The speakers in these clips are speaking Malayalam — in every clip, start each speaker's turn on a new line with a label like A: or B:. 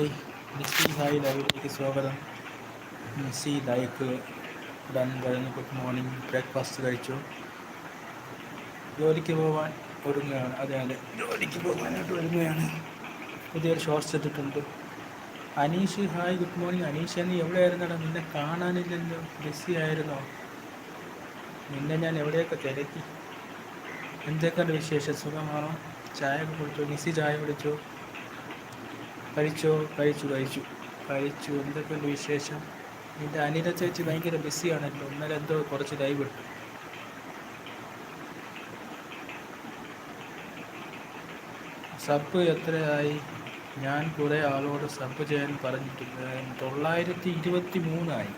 A: ഹായ് നിസ്സി ഹായ് ലൈവിലേക്ക് സ്വാഗതം. നിസ്സി ലൈക്ക് ഡൺ കഴിഞ്ഞു ഗുഡ് മോർണിംഗ്. ബ്രേക്ക്ഫാസ്റ്റ് കഴിച്ചു. ജോലിക്ക് പോകാൻ ഒരുങ്ങുകയാണ്. അതെ അതെ. ജോലിക്ക് പോകാനായിട്ട് ഒരുങ്ങുകയാണ്. പുതിയൊരു ഷോർട്സ് ഇട്ടിട്ടുണ്ട്. Aneesh hi good morning. Aneesh നീ എവിടെയായിരുന്നടാ? നിന്നെ കാണാനില്ലല്ലോ. ബിസി ആയിരുന്നോ? നിന്നെ ഞാൻ എവിടെയൊക്കെ തിരക്കി. എന്തൊക്കെയാണ് വിശേഷം? സുഖമാണോ? ചായ കുടിച്ചോ? നിസ്സി ചായ കുടിച്ചോ? കഴിച്ചോ? കഴിച്ചു കഴിച്ചു. കഴിച്ചു. എന്തൊക്കെയുണ്ട് വിശേഷം? നിന്റെ അനില ചേച്ചി ഭയങ്കര ബിസിയാണല്ലോ ഇന്നലെ എന്തോ കുറച്ച് ലൈവ് ഇട്ടു. സബ് എത്രയായി? ഞാൻ കുറെ ആളോട് സബ് ചെയ്യാൻ പറഞ്ഞിട്ടുണ്ട്. തൊള്ളായിരത്തി ഇരുപത്തി മൂന്നായി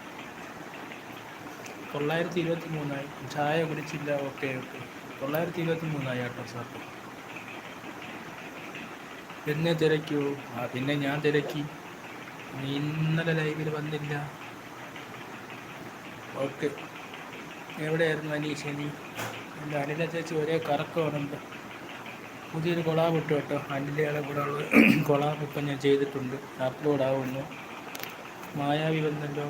A: തൊള്ളായിരത്തി ഇരുപത്തി മൂന്നായി ചായ കുടിച്ചില്ല. Okay okay. തൊള്ളായിരത്തി ഇരുപത്തി മൂന്നായി കേട്ടോ സബ്. എന്നെ തിരക്കൂ. ആ പിന്നെ ഞാൻ തിരക്കി. നീ ഇന്നലെ ലൈവിൽ വന്നില്ല. ഓക്കെ. എവിടെയായിരുന്നു അനീഷ് നീ എന്റെ അനില ചേച്ചി ഒരേ കറക്കമാണുണ്ട്. പുതിയൊരു കൊളാബ് ഇട്ടു കേട്ടോ. അനിലയുടെ കൂടെ ഉള്ള കൊളാബ് ഇപ്പം ഞാൻ ചെയ്തിട്ടുണ്ട്. അപ്ലോഡ് ആവുന്നു. മായാവി വന്നല്ലോ.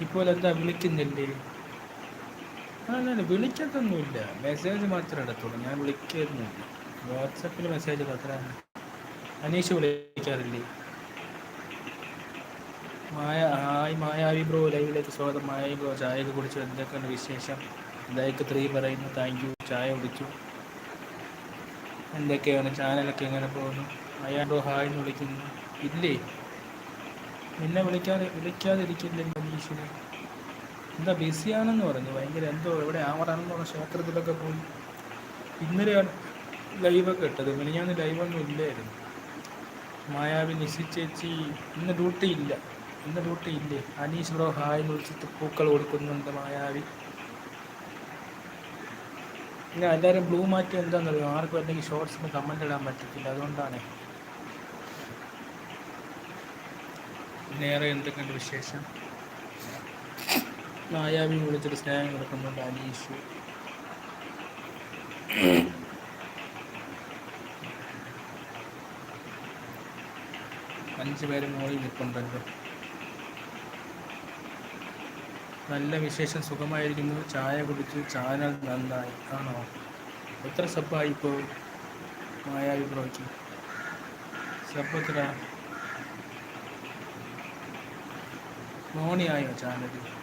A: ഇപ്പോൾ എന്താ വിളിക്കുന്നില്ലേ? ഞാൻ വിളിക്കത്തൊന്നുമില്ല. മെസ്സേജ് മാത്രമേ എടുത്തുള്ളൂ ഞാൻ വിളിക്കുന്നില്ല വാട്സപ്പിൽ മെസ്സേജ് അത്ര അനീഷ് വിളിക്കാറില്ലേ? മായ ഹായ് മായാവി ബ്രോ ലൈവിലേക്ക് സ്വാഗതം. മായാവി ബ്രോ ചായയൊക്കെ കുടിച്ചു. എന്തൊക്കെയാണ് വിശേഷം? ലൈക്ക് ത്രീ പറയുന്നു. താങ്ക് യു ചായ കുടിച്ചു. എന്തൊക്കെയാണ്? ചാനലൊക്കെ എങ്ങനെ പോകുന്നു? മായാ ബ്രോ ഹായ് എന്ന് വിളിക്കുന്നു. ഇല്ലേ? നിന്നെ വിളിക്കാതെ വിളിക്കാതിരിക്കില്ലല്ലോ അനീഷിന്? എന്താ ബിസിയാണെന്ന് പറഞ്ഞു. ഭയങ്കര എന്തോ എവിടെ ആവറാണെന്നുള്ള ക്ഷേത്രത്തിലൊക്കെ പോയി. ഇന്നലെയാണ് ലൈവൊക്കെ ഇട്ടത്. മിനിഞ്ഞാന്ന് ലൈവൊന്നും ഇല്ലായിരുന്നു. മായാവി നിശി ചേച്ചി ഇന്ന് ഡ്യൂട്ടി ഇല്ല. ഇന്ന് ഡ്യൂട്ടി ഇല്ലേ? അനീഷ് ബ്രോ ഹായ് വിളിച്ചിട്ട് പൂക്കൾ കൊടുക്കുന്നുണ്ട് മായാവി. പിന്നെ എല്ലാവരും ബ്ലൂ മാറ്റി എന്താണെന്നറിയോ ആർക്കും അല്ലെങ്കിൽ ഷോർട്സിന് കമന്റ് ഇടാൻ പറ്റത്തില്ല. അതുകൊണ്ടാണ്. നേരെ എന്തൊക്കെയുണ്ട് വിശേഷം? മായാവി വിളിച്ചിട്ട് സ്നേഹം കൊടുക്കുന്നുണ്ട് അനീഷ്. അഞ്ച് പേര് മോളിൽ നിൽപ്പുണ്ടല്ലോ. നല്ല വിശേഷം സുഖമായിരിക്കുന്നു. ചായ കുടിച്ച് ചാനൽ നന്നായി. ആണോ? എത്ര സബ്ബായി ഇപ്പോൾ മായാവി ബ്രോയ്ക്ക് സബ് എത്ര മോണിയായോ ചാനൽ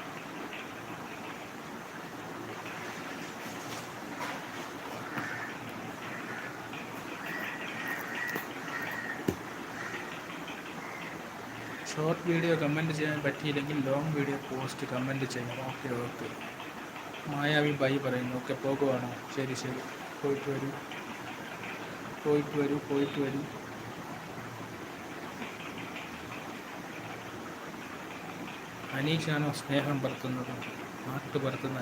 A: ഷോർട്ട് വീഡിയോ കമന്റ് ചെയ്യാൻ പറ്റിയില്ലെങ്കിൽ ലോങ് വീഡിയോ പോസ്റ്റ് കമന്റ് ചെയ്യണം. Okay okay. മായാവി ബൈ പറയുന്നു. ഓക്കെ പോകുവാണോ. ശരി ശരി. പോയിട്ട് വരൂ. പോയിട്ട് വരൂ പോയിട്ട് വരൂ. അനീഷാണോ സ്നേഹം പറത്തുന്നത്? നാട്ട് പറത്തുന്ന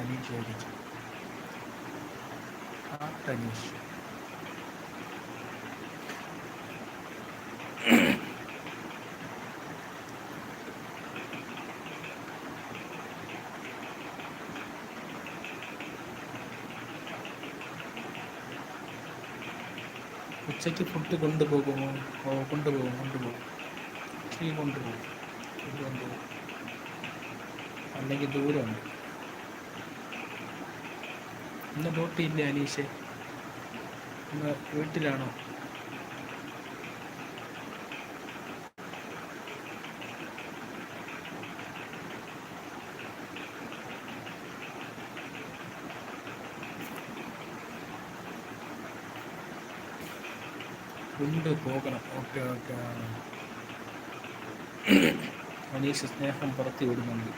A: അനീഷായിരിക്കും ആട്ട് അനീഷ് ഉച്ചയ്ക്ക് ഫുഡ് കൊണ്ടുപോകുമോ ഓ കൊണ്ടുപോകും കൊണ്ടുപോകും ഉച്ചയ്ക്ക് കൊണ്ടുപോകും ഫുഡ് കൊണ്ടുപോകും അല്ലെങ്കിൽ ദൂരമുണ്ട് ഇന്ന് ഡ്യൂട്ടി ഇല്ലേ അനീഷെ ഇന്ന് വീട്ടിലാണോ കൊണ്ട് പോകണം. Okay okay. മനീഷ് സ്നേഹം പുറത്തു വിടുന്നുണ്ട്.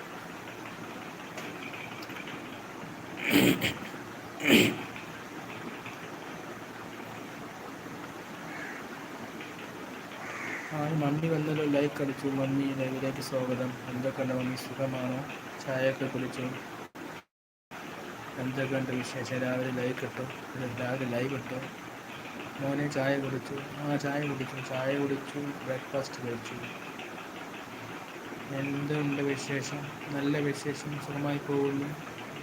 A: ആ മമ്മി വന്നല്ലോ ലൈക്ക് അടിച്ചു. മമ്മി ലൈവിലേക്ക് സ്വാഗതം. എന്തൊക്കെയുണ്ട് മമ്മി സുഖമാണോ? ചായയൊക്കെ കുടിച്ചു. എന്തൊക്കെയുണ്ട് വിശേഷം? രാവിലെ ലൈക്ക് ഇട്ടു. രാവിലെ ലൈവ് ഇട്ടു. മോനെ ചായ കുടിച്ചു. ആ ചായ കുടിച്ചു. ചായ കുടിച്ചു. ബ്രേക്ക്ഫാസ്റ്റ് കഴിച്ചു. എന്തുണ്ട് വിശേഷം? നല്ല വിശേഷം. സുഖമായി പോകുന്നു.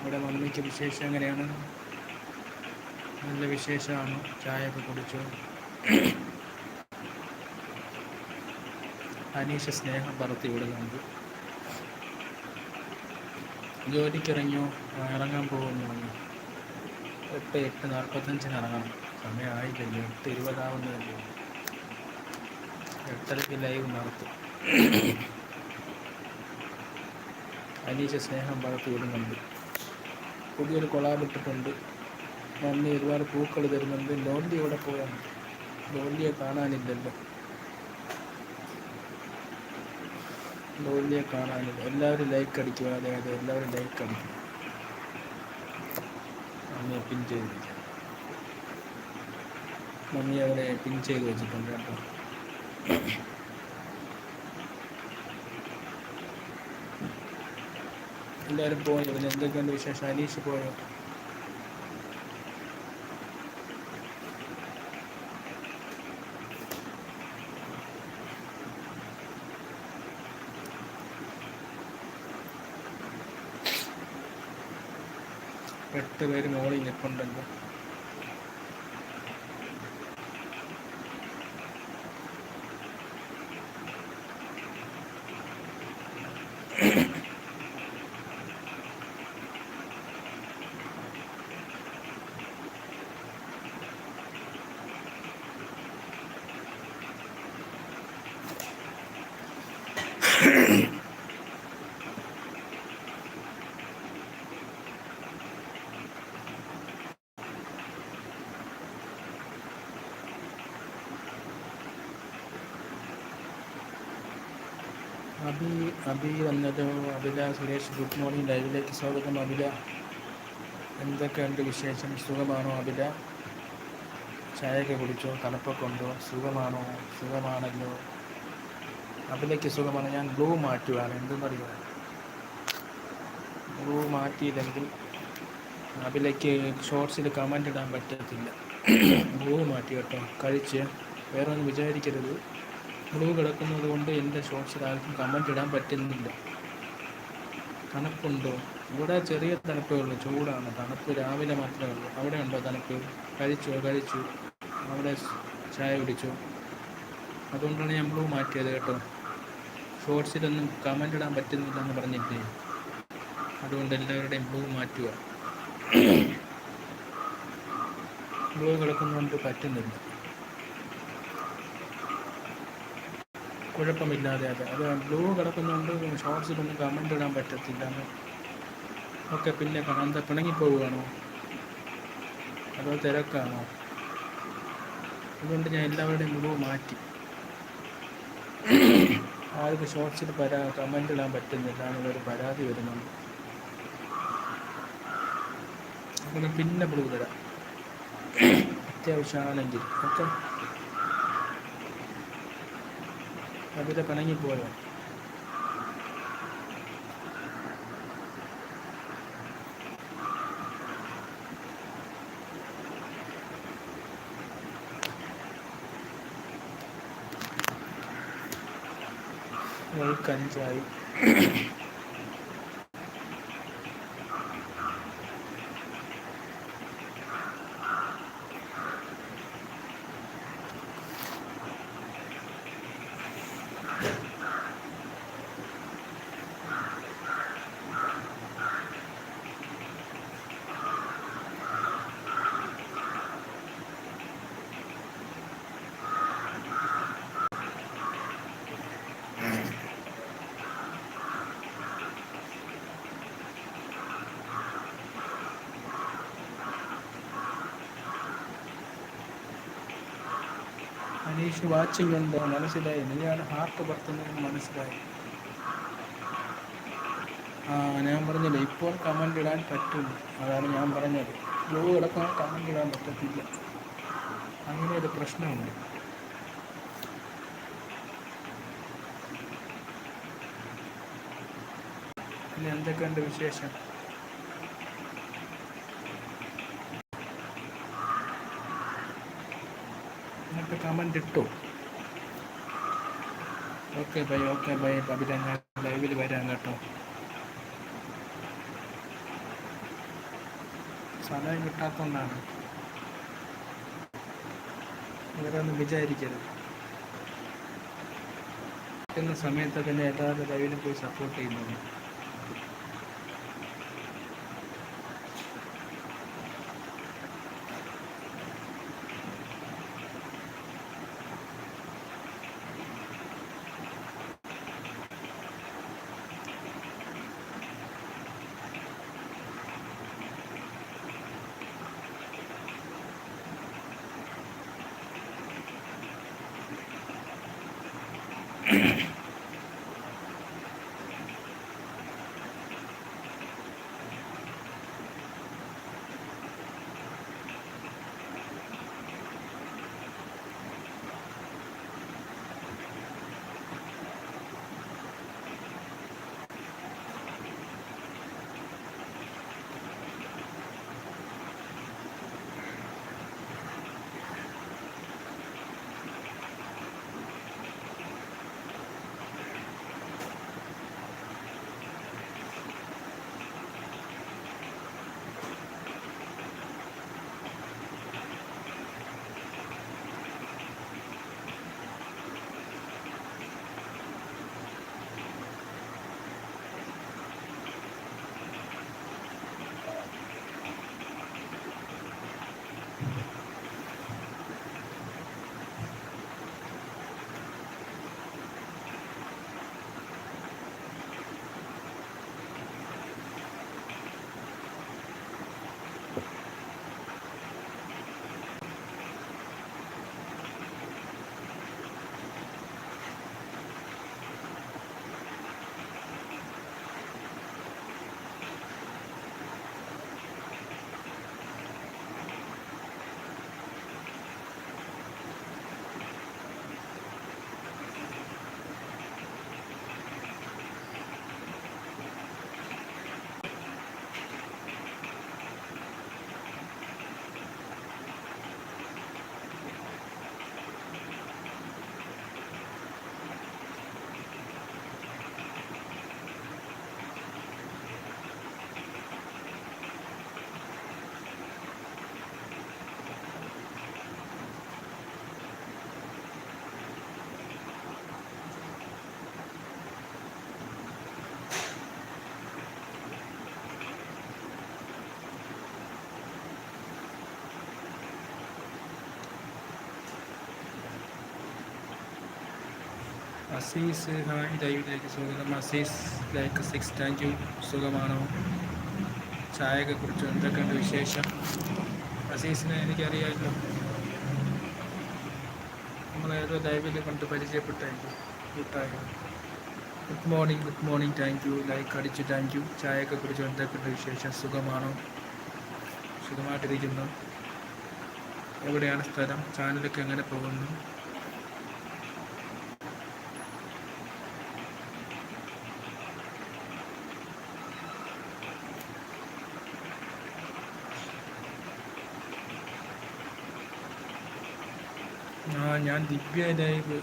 A: ഇവിടെ മമ്മിക്ക് വിശേഷം എങ്ങനെയാണ്? നല്ല വിശേഷമാണ്. ചായയൊക്കെ കുടിച്ചു. അനീഷ സ്നേഹം പറത്തി വിടുന്നുണ്ട്. ജോലിക്കിറങ്ങിയോ? ഇറങ്ങാൻ പോകുന്നു. എട്ട് എട്ട് നാൽപ്പത്തഞ്ചിന് ഇറങ്ങണം. സമയമായില്ലല്ലോ എട്ട് ഇരുപതാവുന്നതല്ലേ എട്ടരയ്ക്ക് ലൈവ് നടത്തും. അനീശ സ്നേഹം വളർത്തി വിടുന്നുണ്ട് പുതിയൊരു കൊളാബിട്ടിട്ടുണ്ട് നന്ദി ഒരുപാട് പൂക്കൾ തരുന്നുണ്ട്. ലോണ്ടി ഇവിടെ പോയാണ് ലോണ്ടിയെ കാണാനില്ലല്ലോ. ലോണ്ടിയെ കാണാനില്ല. എല്ലാവരും ലൈക്ക് അടിക്കുക. അതെ അതെ എല്ലാവരും ലൈക്ക് അടിക്കും അമ്മയെ പിൻ ചെയ്തിരിക്കുക. മമ്മി അവിടെ പിൻ ചെയ്ത് വെച്ചിട്ടുണ്ട് കേട്ടോ. എല്ലാവരും പോയോ. പിന്നെ എന്തൊക്കെയുണ്ട് വിശേഷം? അനീഷ് പോയോ? എട്ട് പേര് മോളിൽ നിൽപ്പുണ്ടല്ലോ വന്നത് അബില സുരേഷ് ഗുഡ് മോർണിംഗ് ലൈവിലേക്ക് സ്വാഗതം അബില. എന്തൊക്കെയുണ്ട് വിശേഷം? സുഖമാണോ അബില? ചായയൊക്കെ കുടിച്ചോ? തണുപ്പൊക്കെ ഉണ്ടോ? സുഖമാണോ? സുഖമാണല്ലോ. അബിലയ്ക്ക് സുഖമാണ്. ഞാൻ ബ്ലൂ മാറ്റുകയാണ് എന്തെന്നറിയോ? ബ്ലൂ മാറ്റിയില്ലെങ്കിൽ അബിലയ്ക്ക് ഷോർട്സിൽ കമന്റ് ഇടാൻ പറ്റത്തില്ല. ബ്ലൂ മാറ്റി കേട്ടോ. കഴിച്ച്. വേറെ ഒന്നും വിചാരിക്കരുത്. ബ്ലൂ കിടക്കുന്നത് കൊണ്ട് എന്റെ ഷോർട്സിൽ ആർക്കും കമന്റ് ഇടാൻ പറ്റുന്നില്ല. തണുപ്പുണ്ടോ? ഇവിടെ ചെറിയ തണുപ്പേ ഉള്ളൂ ചൂടാണ്. തണുപ്പ് രാവിലെ മാത്രമേ ഉള്ളൂ. അവിടെ ഉണ്ടോ തണുപ്പ്? കഴിച്ചു? കഴിച്ചു. അവിടെ ചായ കുടിച്ചു? അതുകൊണ്ടാണ് ഞാൻ ബ്ലൂ മാറ്റിയത് കേട്ടോ. ഷോർട്സിലൊന്നും കമന്റ് ഇടാൻ പറ്റുന്നില്ല എന്ന് പറഞ്ഞില്ലേ? അതുകൊണ്ട് എല്ലാവരുടെയും ബ്ലൂ മാറ്റുക. ബ്ലൂ കിടക്കുന്നതുകൊണ്ട് പറ്റുന്നില്ല. കുഴപ്പമില്ലാതെ അതെ. അത് ബ്ലൂ കിടക്കുന്നതുകൊണ്ട് ഷോർട്സിലൊന്നും കമന്റ് ഇടാൻ പറ്റത്തില്ല ഓക്കെ പിന്നെ എന്താ പിണങ്ങിപ്പോവുകയാണോ? അതോ തിരക്കാണോ? അതുകൊണ്ട് ഞാൻ എല്ലാവരുടെയും ബ്ലൂ മാറ്റി. ആർക്ക് ഷോർട്സിൽ പരാ കമന്റ് ഇടാൻ പറ്റുന്നില്ല എന്നുള്ളൊരു പരാതി വരുന്നുണ്ട്. അങ്ങനെ പിന്നെ ബ്ലൂ തരാം അത്യാവശ്യമാണെങ്കിൽ okay? അതിൽ പിണങ്ങിപ്പോയോ കഞ്ചായി Aneesh watching ഉണ്ടോ മനസ്സിലായി നീയാണ് ഹാർട്ട് പറത്തുന്നതെന്ന് മനസ്സിലായി ആ ഞാൻ പറഞ്ഞില്ല ഇപ്പോൾ കമന്റ് ഇടാൻ പറ്റും. അതാണ് ഞാൻ പറഞ്ഞത്. ബ്ലൂ കിടക്കാൻ കമന്റ് ഇടാൻ പറ്റത്തില്ല. അങ്ങനെ ഒരു പ്രശ്നമുണ്ട്. പിന്നെ എന്തൊക്കെയുണ്ട് വിശേഷം? കമന്റ് ഇട്ടു okay bye okay bye Kavitha ഞാൻ ലൈവിൽ വരാം കേട്ടോ. സമയം കിട്ടാത്തതുകൊണ്ടാണ്. ഒന്നും വിചാരിക്കരുത്. സമയത്ത് തന്നെ എല്ലാവരും ലൈവിലും പോയി സപ്പോർട്ട് ചെയ്യുന്നത് അസീസ് ഹായ് ലൈവിലേക്ക് സ്വാഗതം. Azeez like six thank you സുഖമാണോ? ചായയൊക്കെ കുറിച്ച് എന്തൊക്കെയുണ്ട് വിശേഷം? അസീസിനെ എനിക്കറിയാമല്ലോ നമ്മൾ ഏതോ ലൈവിൽ കൊണ്ട് പരിചയപ്പെട്ടായിരുന്നു കൂട്ടായി good morning good morning thank you like അടിച്ചു താങ്ക് യു ചായയൊക്കെ കുറിച്ച് എന്തൊക്കെയുണ്ട് വിശേഷം? സുഖമാണോ? സുഖമായിട്ടിരിക്കുന്നു. എവിടെയാണ് സ്ഥലം? ചാനലൊക്കെ എങ്ങനെ പോകുന്നു ആ ഞാൻ ദിവ്യ ലൈവ്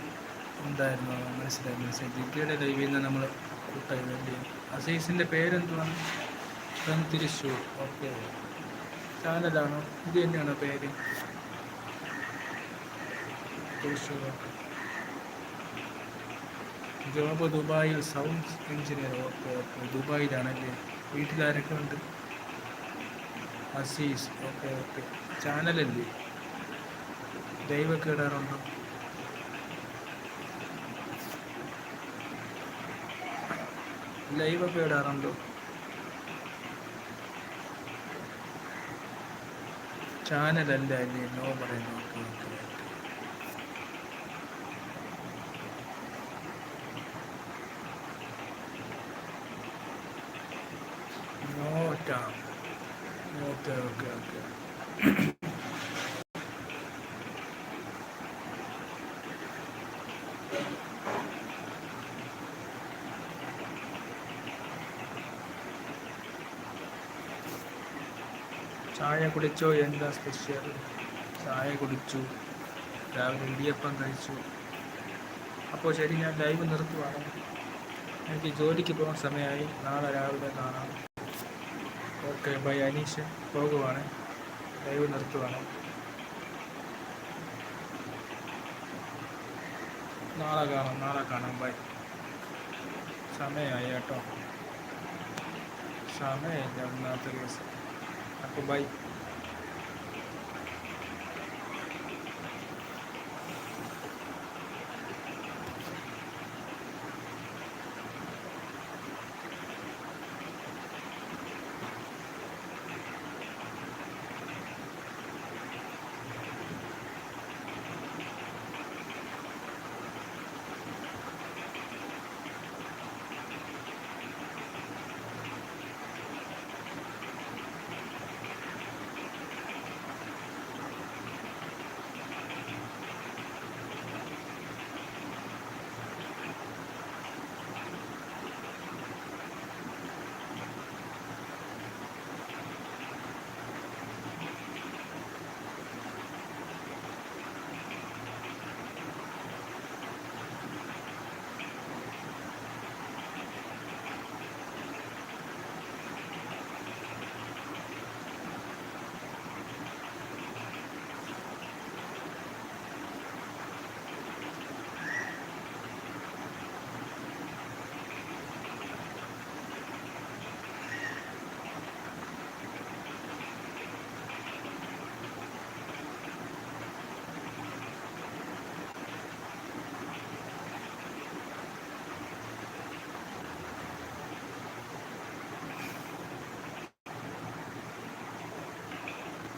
A: ഉണ്ടായിരുന്നു മനസ്സിലായി മനസ്സിലായി. ദിവ്യയുടെ ലൈവിൽ നിന്ന് നമ്മൾ കൂട്ടായി വേണ്ടി. അസീസിന്റെ പേരെന്തുവാണ്? ഫ്രം തിരിച്ചു ഓക്കെ. ചാനലാണോ? ഇത് തന്നെയാണോ പേര്? ജോബ് ദുബായിൽ സൗണ്ട് എഞ്ചിനീയർ. Okay okay. ദുബായിലാണല്ലേ? വീട്ടിലാരൊക്കെ ഉണ്ട്? അസീസ്. Okay okay. ചാനലല്ലേ? ലൈവൊക്കെ ഇടാറുണ്ടോ ചാനലല്ല അല്ലേ നോ പറയുന്നു ഓക്കെ ഓക്കെ നോട്ട ഓക്കെ ഓക്കെ ഓക്കെ ചായ കുടിച്ചോ? എന്താ സ്പെഷ്യൽ ചായ കുടിച്ചു. രാവിലെ ഇടിയപ്പം കഴിച്ചു. അപ്പോൾ ശരി ഞാൻ ലൈവ് നിർത്തുവാണ്. എനിക്ക് ജോലിക്ക് പോകാൻ സമയമായി നാളെ രാവിലെ കാണാം. Okay bye Aneesh. പോകുവാണ്. ലൈവ് നിർത്തുവാണ്. നാളെ കാണാം നാളെ കാണാം. ബൈ സമയമായി കേട്ടോ. സമയമില്ല ഒന്നാമത്തെ ദിവസം. അപ്പോൾ ബൈ